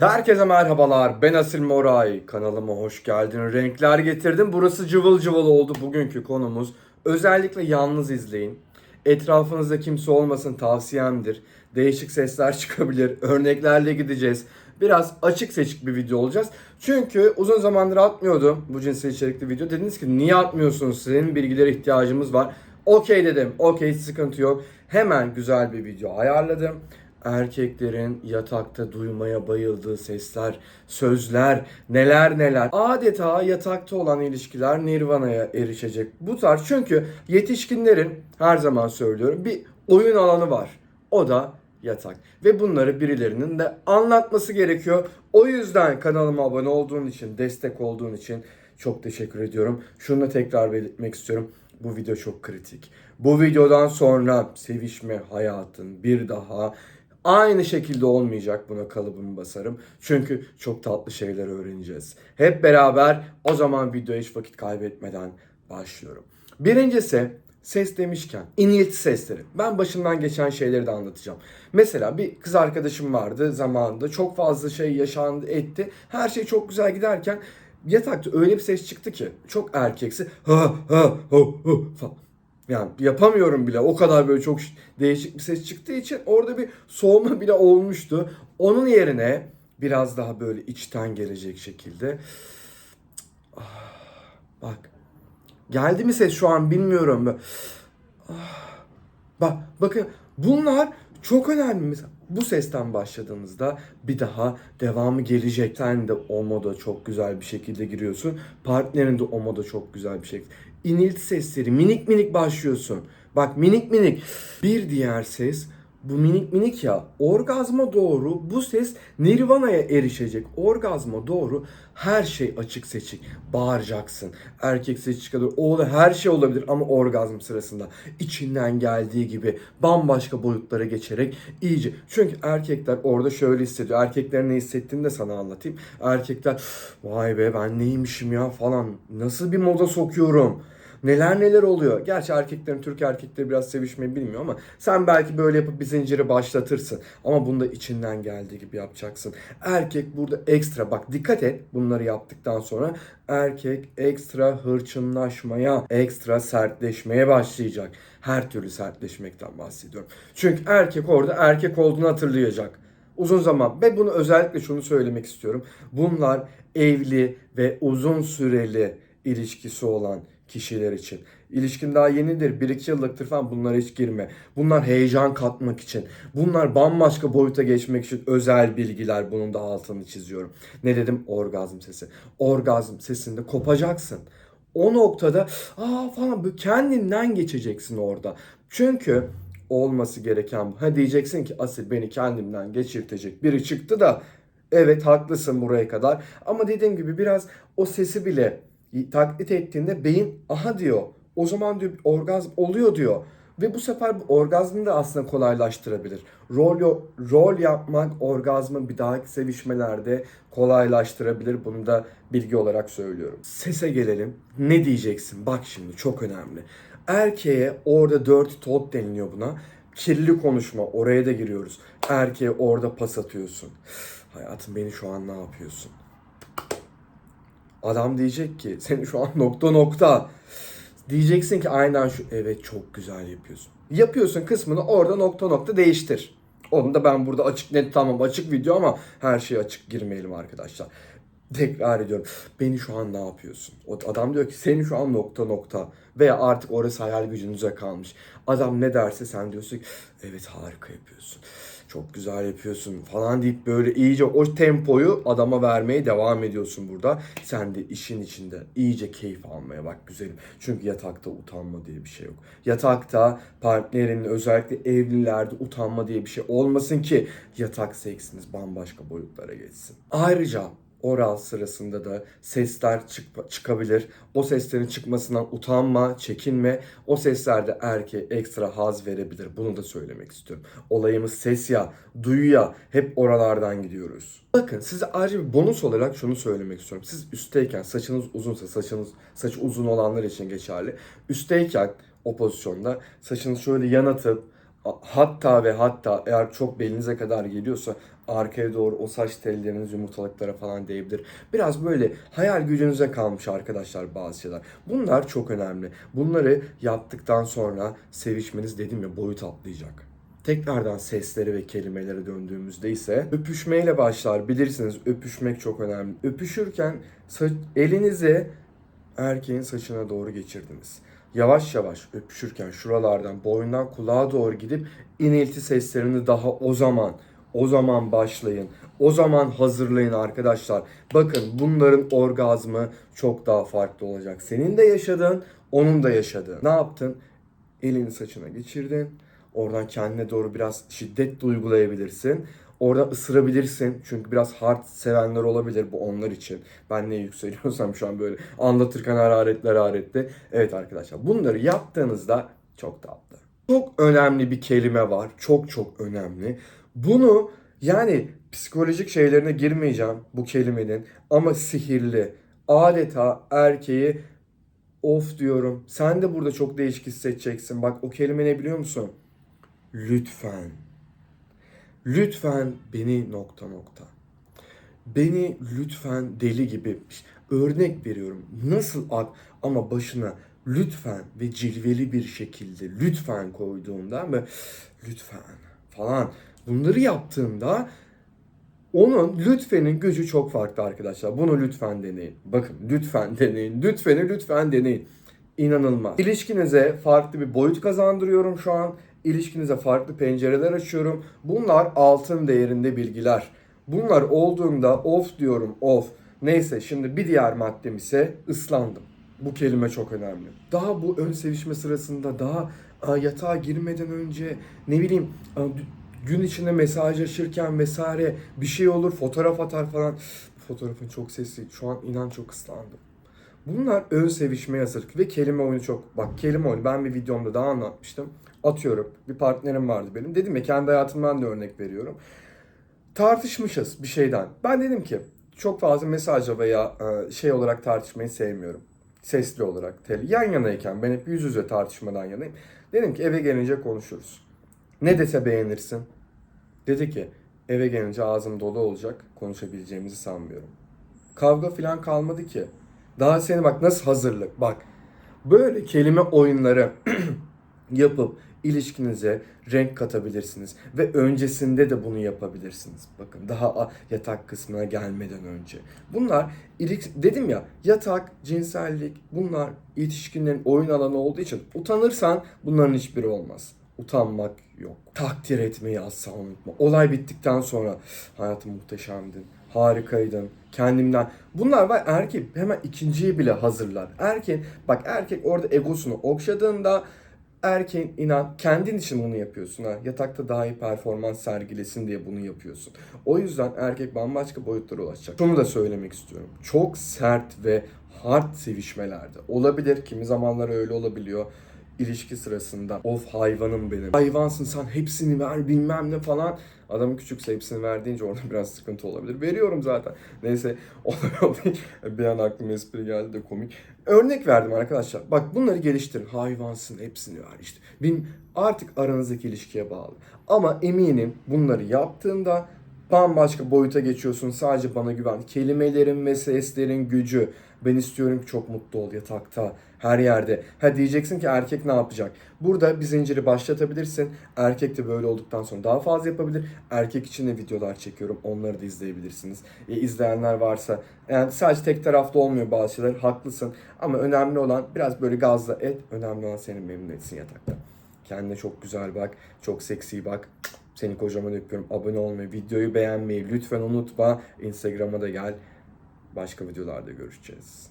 Herkese merhabalar. Ben Asil Moray. Kanalıma hoş geldin. Renkler getirdim. Burası cıvıl cıvıl oldu. Bugünkü konumuz özellikle yalnız izleyin. Etrafınızda kimse olmasın tavsiyemdir. Değişik sesler çıkabilir. Örneklerle gideceğiz. Biraz açık seçik bir video olacağız. Çünkü uzun zamandır atmıyordum bu cinsel içerikli video. Dediniz ki niye atmıyorsunuz? Senin bilgilere ihtiyacımız var. Okey dedim. Okey sıkıntı yok. Hemen güzel bir video ayarladım erkeklerin yatakta duymaya bayıldığı sesler, sözler, neler neler. Adeta yatakta olan ilişkiler nirvana'ya erişecek. Bu tarz çünkü yetişkinlerin her zaman söylüyorum bir oyun alanı var. O da yatak. Ve bunları birilerinin de anlatması gerekiyor. O yüzden kanalıma abone olduğun için, destek olduğun için çok teşekkür ediyorum. Şunu da tekrar belirtmek istiyorum. Bu video çok kritik. Bu videodan sonra sevişme hayatın bir daha aynı şekilde olmayacak buna kalıbımı basarım. Çünkü çok tatlı şeyler öğreneceğiz. Hep beraber o zaman videoya hiç vakit kaybetmeden başlıyorum. Birincisi ses demişken inilti sesleri. Ben başımdan geçen şeyleri de anlatacağım. Mesela bir kız arkadaşım vardı zamanında. Çok fazla şey yaşandı etti. Her şey çok güzel giderken yatakta öyle bir ses çıktı ki çok erkeksi ha ha ha ha falan. Yani yapamıyorum bile. O kadar böyle çok değişik bir ses çıktığı için orada bir soğuma bile olmuştu. Onun yerine biraz daha böyle içten gelecek şekilde Ah, bak geldi mi ses şu an bilmiyorum. Ah, Bak bakın bunlar çok önemli. Mesela bu sesten başladığınızda bir daha devamı gelecek. Sen de o moda çok güzel bir şekilde giriyorsun. Partnerin de o moda çok güzel bir şekilde. İnilti sesleri minik minik başlıyorsun. Bak minik minik. Bir diğer ses bu minik minik ya orgazma doğru bu ses nirvana'ya erişecek. Orgazma doğru her şey açık seçik. Bağıracaksın. Erkek sesi çıkabilir. O da her şey olabilir ama orgazm sırasında içinden geldiği gibi bambaşka boyutlara geçerek iyice. Çünkü erkekler orada şöyle hissediyor. Erkeklerin ne hissettiğini de sana anlatayım. Erkekler vay be ben neymişim ya falan. Nasıl bir moda sokuyorum. Neler neler oluyor. Gerçi erkeklerin, Türk erkekleri biraz sevişmeyi bilmiyor ama sen belki böyle yapıp bir zinciri başlatırsın. Ama bunu da içinden geldiği gibi yapacaksın. Erkek burada ekstra bak dikkat et bunları yaptıktan sonra erkek ekstra hırçınlaşmaya, ekstra sertleşmeye başlayacak. Her türlü sertleşmekten bahsediyorum. Çünkü erkek orada erkek olduğunu hatırlayacak uzun zaman ve bunu özellikle şunu söylemek istiyorum. Bunlar evli ve uzun süreli ilişkisi olan kişiler için. İlişkin daha yenidir. 1-2 yıllıktır falan bunlara hiç girme. Bunlar heyecan katmak için. Bunlar bambaşka boyuta geçmek için özel bilgiler. Bunun da altını çiziyorum. Ne dedim? Orgazm sesi. Orgazm sesinde kopacaksın. O noktada aa falan kendinden geçeceksin orada. Çünkü olması gereken. Ha diyeceksin ki Asil beni kendimden geçirtecek biri çıktı da evet haklısın buraya kadar. Ama dediğim gibi biraz o sesi bile taklit ettiğinde beyin aha diyor. O zaman diyor orgazm oluyor diyor. Ve bu sefer bu orgazmı da aslında kolaylaştırabilir. Rol, rol yapmak orgazmı bir dahaki sevişmelerde kolaylaştırabilir. Bunu da bilgi olarak söylüyorum. Sese gelelim. Ne diyeceksin? Bak şimdi çok önemli. Erkeğe orada dirty talk deniliyor buna. Kirli konuşma. Oraya da giriyoruz. Erkeğe orada pas atıyorsun. Hayatım beni şu an ne yapıyorsun? Adam diyecek ki senin şu an nokta nokta. Diyeceksin ki aynen şu evet çok güzel yapıyorsun. Yapıyorsun kısmını orada nokta nokta değiştir. Onu da ben burada açık net tamam açık video ama her şeye açık girmeyelim arkadaşlar. Tekrar ediyorum. Beni şu an ne yapıyorsun? O adam diyor ki senin şu an nokta nokta. Veya artık orası hayal gücünüze kalmış. Adam ne derse sen diyorsun ki evet harika yapıyorsun. Çok güzel yapıyorsun falan deyip böyle iyice o tempoyu adama vermeye devam ediyorsun burada. Sen de işin içinde iyice keyif almaya bak güzelim. Çünkü yatakta utanma diye bir şey yok. Yatakta partnerinin özellikle evlilerde utanma diye bir şey olmasın ki yatak seksiniz bambaşka boyutlara geçsin. Ayrıca oral sırasında da sesler çık- çıkabilir. O seslerin çıkmasından utanma, çekinme. O seslerde erkeğe ekstra haz verebilir. Bunu da söylemek istiyorum. Olayımız ses ya, duyu ya. Hep oralardan gidiyoruz. Bakın size ayrıca bir bonus olarak şunu söylemek istiyorum. Siz üstteyken saçınız uzunsa, saçınız saç uzun olanlar için geçerli. Üstteyken o pozisyonda saçınızı şöyle yanatıp hatta ve hatta eğer çok belinize kadar geliyorsa arkaya doğru o saç telleriniz yumurtalıklara falan değebilir. Biraz böyle hayal gücünüze kalmış arkadaşlar bazı şeyler. Bunlar çok önemli. Bunları yaptıktan sonra sevişmeniz dedim ya boyut atlayacak. Tekrardan seslere ve kelimelere döndüğümüzde ise öpüşmeyle başlar. Bilirsiniz öpüşmek çok önemli. Öpüşürken elinizi erkeğin saçına doğru geçirdiniz. Yavaş yavaş öpüşürken şuralardan boyundan kulağa doğru gidip inilti seslerini daha o zaman o zaman başlayın. O zaman hazırlayın arkadaşlar. Bakın bunların orgazmı çok daha farklı olacak. Senin de yaşadığın, onun da yaşadığı. Ne yaptın? Elini saçına geçirdin. Oradan kendine doğru biraz şiddet de uygulayabilirsin. Orada ısırabilirsin. Çünkü biraz hard sevenler olabilir bu onlar için. Ben ne yükseliyorsam şu an böyle anlatırken hararetler hararetli. Evet arkadaşlar bunları yaptığınızda çok tatlı. Çok önemli bir kelime var. Çok çok önemli. Bunu yani psikolojik şeylerine girmeyeceğim bu kelimenin ama sihirli. Adeta erkeği of diyorum. Sen de burada çok değişik hissedeceksin. Bak o kelime ne biliyor musun? Lütfen. Lütfen beni nokta nokta. Beni lütfen deli gibi örnek veriyorum. Nasıl at ama başına lütfen ve cilveli bir şekilde lütfen koyduğunda ve lütfen falan bunları yaptığında onun lütfenin gücü çok farklı arkadaşlar. Bunu lütfen deneyin. Bakın lütfen deneyin. Lütfeni lütfen deneyin. İnanılmaz. İlişkinize farklı bir boyut kazandırıyorum şu an. İlişkinize farklı pencereler açıyorum. Bunlar altın değerinde bilgiler. Bunlar olduğunda of diyorum of. Neyse şimdi bir diğer maddem ise ıslandım. Bu kelime çok önemli. Daha bu ön sevişme sırasında daha yatağa girmeden önce ne bileyim gün içinde mesajlaşırken vesaire bir şey olur fotoğraf atar falan. Fotoğrafın çok sesi şu an inan çok ıslandım. Bunlar ön sevişmeye hazırlık ve kelime oyunu çok. Bak kelime oyunu ben bir videomda daha anlatmıştım. Atıyorum bir partnerim vardı benim. Dedim ya kendi hayatımdan da örnek veriyorum. Tartışmışız bir şeyden. Ben dedim ki çok fazla mesajla veya e, şey olarak tartışmayı sevmiyorum. Sesli olarak. Tele, yan yanayken ben hep yüz yüze tartışmadan yanayım. Dedim ki eve gelince konuşuruz. Ne dese beğenirsin. Dedi ki eve gelince ağzım dolu olacak. Konuşabileceğimizi sanmıyorum. Kavga falan kalmadı ki. Daha seni bak nasıl hazırlık bak. Böyle kelime oyunları yapıp ilişkinize renk katabilirsiniz ve öncesinde de bunu yapabilirsiniz. Bakın daha yatak kısmına gelmeden önce. Bunlar dedim ya yatak, cinsellik bunlar yetişkinlerin oyun alanı olduğu için utanırsan bunların hiçbiri olmaz. Utanmak yok. Takdir etmeyi asla unutma. Olay bittikten sonra hayatım muhteşemdin, harikaydın, kendimden. Bunlar var erkek hemen ikinciyi bile hazırlar. Erkek bak erkek orada egosunu okşadığında erkeğin inan kendin için bunu yapıyorsun ha. Yatakta daha iyi performans sergilesin diye bunu yapıyorsun. O yüzden erkek bambaşka boyutlara ulaşacak. Şunu da söylemek istiyorum. Çok sert ve hard sevişmelerde olabilir. Kimi zamanlar öyle olabiliyor ilişki sırasında of hayvanım benim. Hayvansın sen hepsini ver bilmem ne falan. Adamın küçükse hepsini ver deyince orada biraz sıkıntı olabilir. Veriyorum zaten. Neyse o. Bir an aklıma espri geldi de komik. Örnek verdim arkadaşlar. Bak bunları geliştirin. Hayvansın hepsini ver işte. Bin, artık aranızdaki ilişkiye bağlı. Ama eminim bunları yaptığında bambaşka boyuta geçiyorsun. Sadece bana güven. Kelimelerin ve seslerin gücü. Ben istiyorum ki çok mutlu ol yatakta, her yerde. Ha diyeceksin ki erkek ne yapacak? Burada bir zinciri başlatabilirsin. Erkek de böyle olduktan sonra daha fazla yapabilir. Erkek için de videolar çekiyorum. Onları da izleyebilirsiniz. E, izleyenler varsa yani sadece tek taraflı olmuyor bazı şeyler. Haklısın. Ama önemli olan biraz böyle gazla et. Önemli olan seni memnun etsin yatakta. Kendine çok güzel bak. Çok seksi bak. Seni kocaman öpüyorum. Abone olmayı, videoyu beğenmeyi lütfen unutma. Instagram'a da gel. Başka videolarda görüşeceğiz.